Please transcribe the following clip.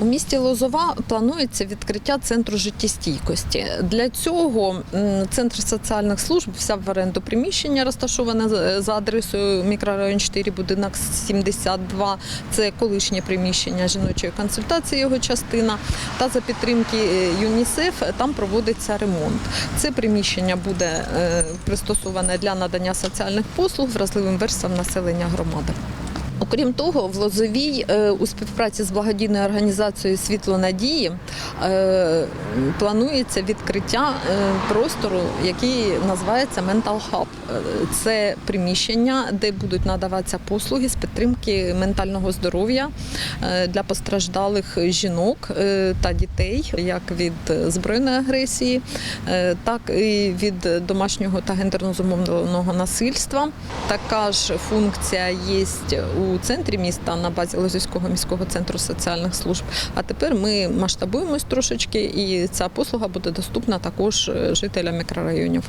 У місті Лозова планується відкриття центру життєстійкості. Для цього центр соціальних служб взяв в оренду приміщення, розташоване за- за адресою мікрорайон 4, будинок 72. Це колишнє приміщення жіночої консультації, його частина. Та за підтримки е, ЮНІСЕФ там проводиться ремонт. Це приміщення буде е, пристосоване для надання соціальних послуг вразливим верствам населення громади. Окрім того, в Лозовій е, у співпраці з благодійною організацією Світло надії е, планується відкриття е, простору, який називається Mental Hub. Це приміщення, де будуть надаватися послуги з підтримки ментального здоров'я для постраждалих жінок та дітей, як від збройної агресії, так і від домашнього та гендерно зумовленого насильства. Така ж функція є у центрі міста на базі Лозівського міського центру соціальних служб. А тепер ми масштабуємось трошечки, і ця послуга буде доступна також е, жителям мікрорайонів.